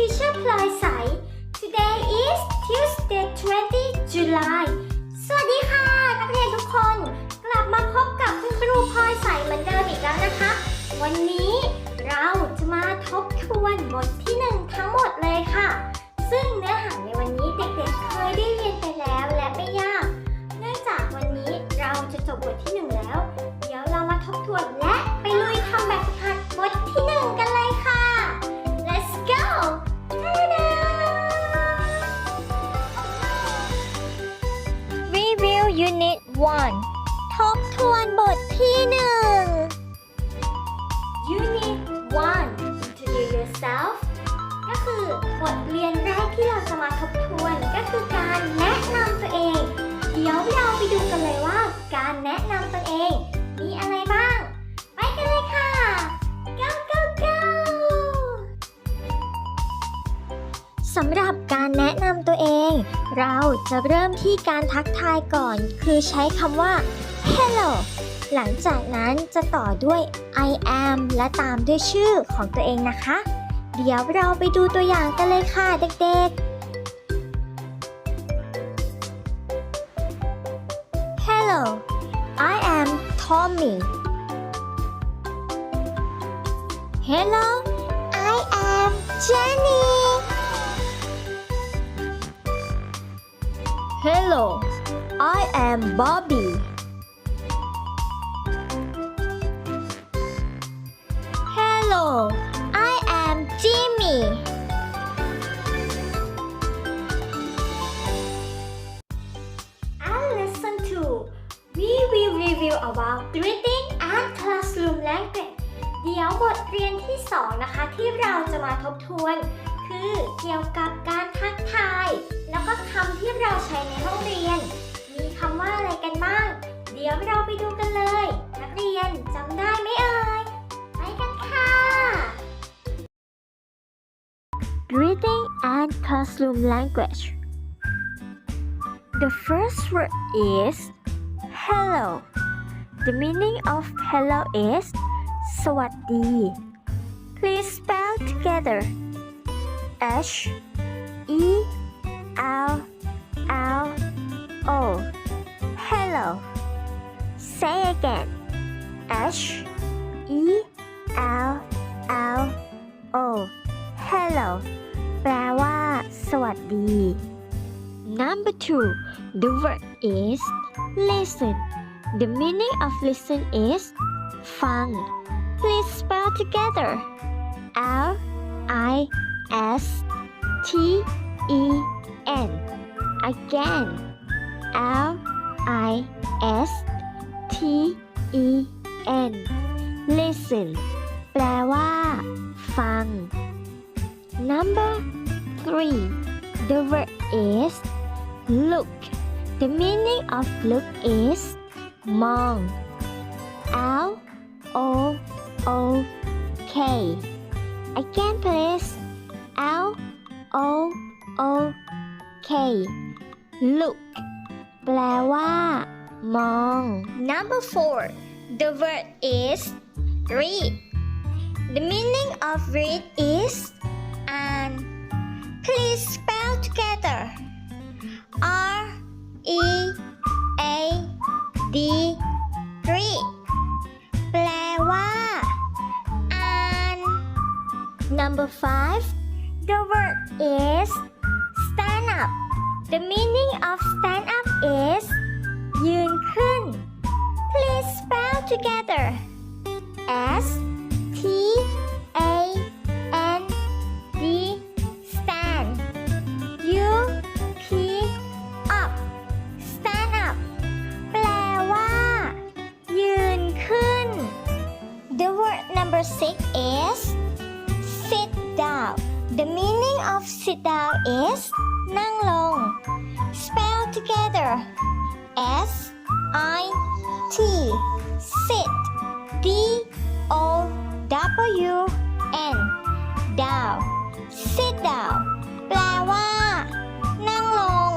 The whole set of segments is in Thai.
Teacher พลอยใส Today is Tuesday 20 July สวัสดีค่ะ นักเรียนทุกคน กลับมาพบกับคุณครูพลอยใสเหมือนเดิมอีกแล้วนะคะ วันนี้เราจะมาทบทวนบทที่หนึ่งทั้งหมดเลยค่ะ ซึ่งเนื้อหาในวันนี้เด็กๆเคยได้เรียนไปแล้วและไม่ยาก เนื่องจากวันนี้เราจะจบบทที่หนึ่ง เราจะเริ่มที่การทักทายก่อน คือใช้คำว่า hello หลังจากนั้นจะต่อด้วย I am และตามด้วยชื่อของตัวเองนะคะ เดี๋ยวเราไปดูตัวอย่างกันเลยค่ะเด็กๆ Hello I am Tommy Hello I am Jenny Hello I am Bobby Hello I am Jimmy And lesson 2 we will review about greeting and classroom language เดี๋ยวบทเรียนที่ 2 นะคะ ที่เราจะมาทบทวน คือเกี่ยวกับการทักทาย แล้วก็คำที่เราใช้ในห้องเรียน มีคำว่าอะไรกันบ้าง เดี๋ยวเราไปดูกันเลย นักเรียนจำได้ไหมเอ่ย ไปกันค่ะ Greeting and classroom language The first word is hello The meaning of hello is สวัสดี Please spell together H E L L O Hello Say again H E L L O Hello แปลว่า สวัสดี Number two the word is listen The meaning of listen is ฟัง Please spell together L I S T E N again L I S T E N listen แปลว่า ฟัง Number three the word is look the meaning of look is มอง L O O K again please L O O K look แปลว่า มอง Number four the word is read the meaning of read is and please spell together R E A D read แปลว่า อ่าน Number five the word is stand up the meaning of stand up is ยืนขึ้น please spell together S T W N down sit down แปลว่า นั่งลง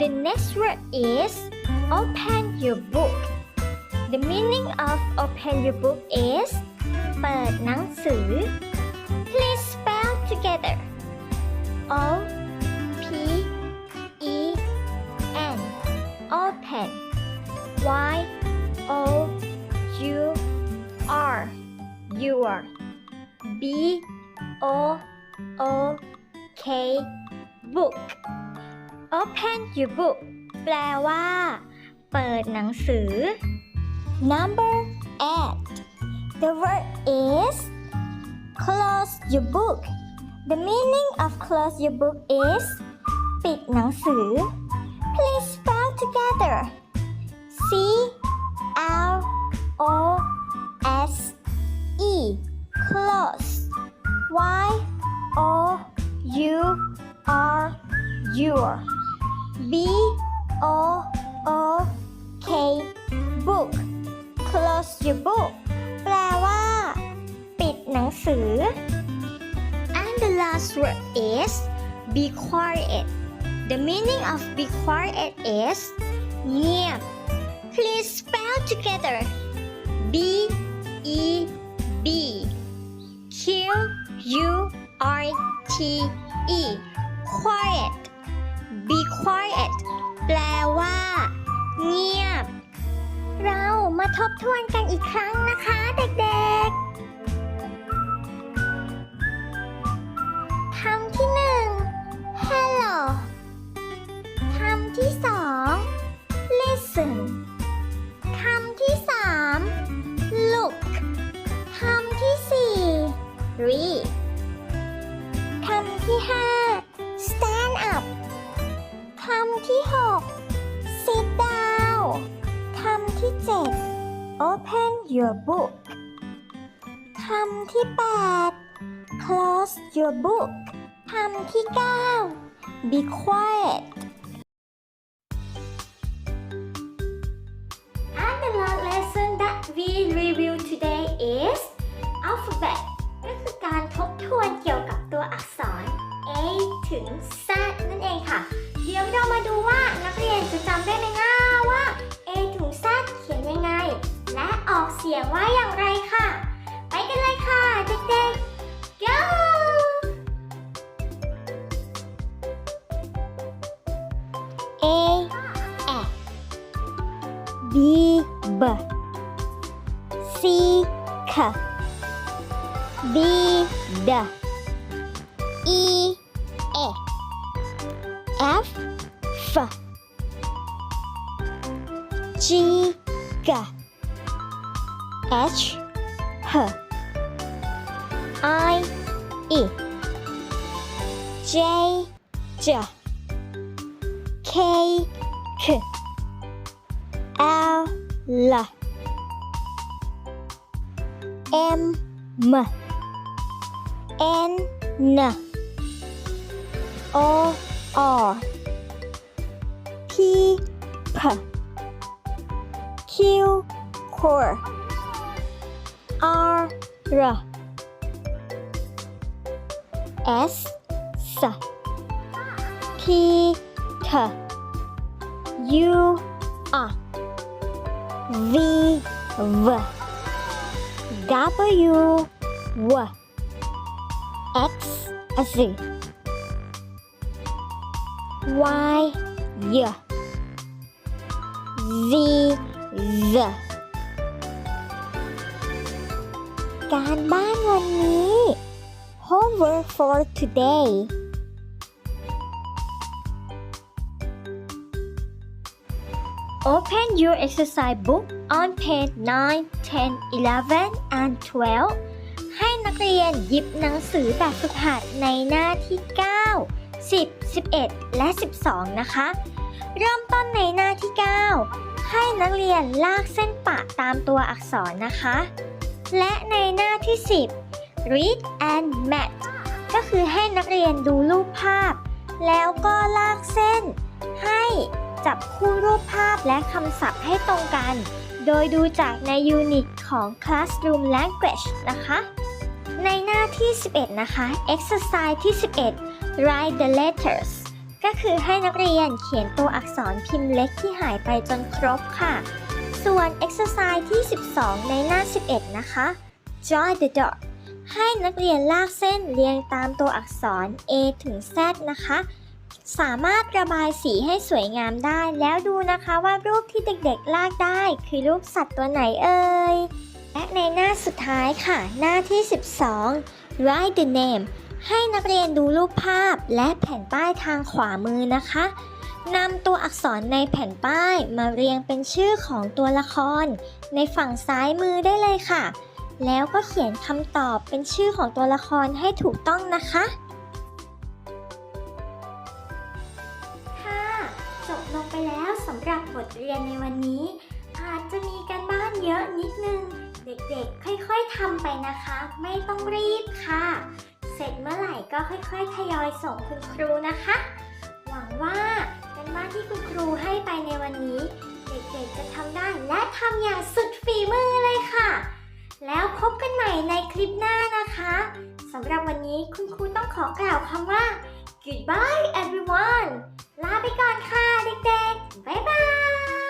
The next word is open your book The meaning of open your book is เปิดหนังสือ Please spell together O B O O K book open your book แปลว่า เปิดหนังสือ number 8 the word is close your book the meaning of close your book is ปิดหนังสือ please spell together C L O S E close Y O U R your B O O K book close your book แปลว่า ปิดหนังสือ and the last word is be quiet the meaning of be quiet is เงียบ please spell together B E E quiet be quiet แปลว่า เงียบ เรามาทบทวนกันอีกครั้งนะคะเด็กๆ คำที่หนึ่ง hello คำที่สอง listen คำที่สาม look คำที่สี่ read ที่ห้า stand up คำที่หก sit down คำที่เจ็ด open your book คำที่แปด close your book คำที่เก้า be quiet ถึง Z นั่นเองค่ะ เดี๋ยวเรามาดูว่านักเรียนจะจำได้ไหมนะว่า A ถึง Z เขียนยังไง และออกเสียงว่าอย่างไรค่ะ ไปกันเลยค่ะเด็กๆ go A A B B C K D D E F F. G G. H H. I E. J J. K K. L L. M M. N N. O R P P. Q Q R R. S S. T T. U R V V. W W. X Z Y Y Z Z การบ้านวันนี้ homework for today Open your exercise book on page 9, 10, 11 and 12 ให้นักเรียนหยิบหนังสือแบบฝึกหัดในหน้าที่ 9 10 11 และ 12 นะคะ เริ่มต้นในหน้าที่ 9 ให้นักเรียนลากเส้นปะตามตัวอักษรนะคะ และในหน้าที่ 10 read and match ก็คือให้นักเรียนดูรูปภาพ แล้วก็ลากเส้น ให้จับคู่รูปภาพและคำศัพท์ให้ตรงกัน โดยดูจากในยูนิตของ Classroom Language นะคะ ในหน้าที่ 11 นะคะ Exercise ที่ 11 Write the letters ก็คือให้นักเรียนเขียนตัวอักษรพิมพ์เล็กที่หายไปจนครบค่ะ ส่วน Exercise ที่ 12 ในหน้า 11 นะคะ Join the dot ให้นักเรียนลากเส้นเรียงตามตัวอักษร A ถึง Z นะคะ สามารถระบายสีให้สวยงามได้ แล้วดูนะคะว่ารูปที่เด็กๆ ลากได้ คือรูปสัตว์ตัวไหนเอ่ย และในหน้าสุดท้ายค่ะ หน้าที่ 12 write the name ให้นักเรียนดูรูปภาพและแผ่นป้ายทางขวามือนะคะนำตัวอักษรในแผ่นป้ายมาเรียงเป็นชื่อของตัวละคร ในฝั่งซ้ายมือได้เลยค่ะ แล้วก็เขียนคำตอบเป็นชื่อของตัวละครให้ถูกต้องนะคะค่ะจบลงไปแล้วสำหรับบทเรียนในวันนี้ อาจจะมีการบ้านเยอะนิดนึง เด็กๆ ค่อยๆทำไปนะคะ ไม่ต้องรีบค่ะ เสร็จเมื่อไหร่ก็ค่อยๆ ทยอยส่งคุณครูนะคะ หวังว่าการบ้านที่คุณครูให้ไปในวันนี้ เด็กๆ จะทำได้และทำอย่างสุดฝีมือเลยค่ะ แล้วพบกันใหม่ในคลิปหน้านะคะสำหรับวันนี้คุณครูต้องขอกล่าวคำว่า goodbye everyone ลาไปก่อนค่ะเด็กๆ บ๊ายบาย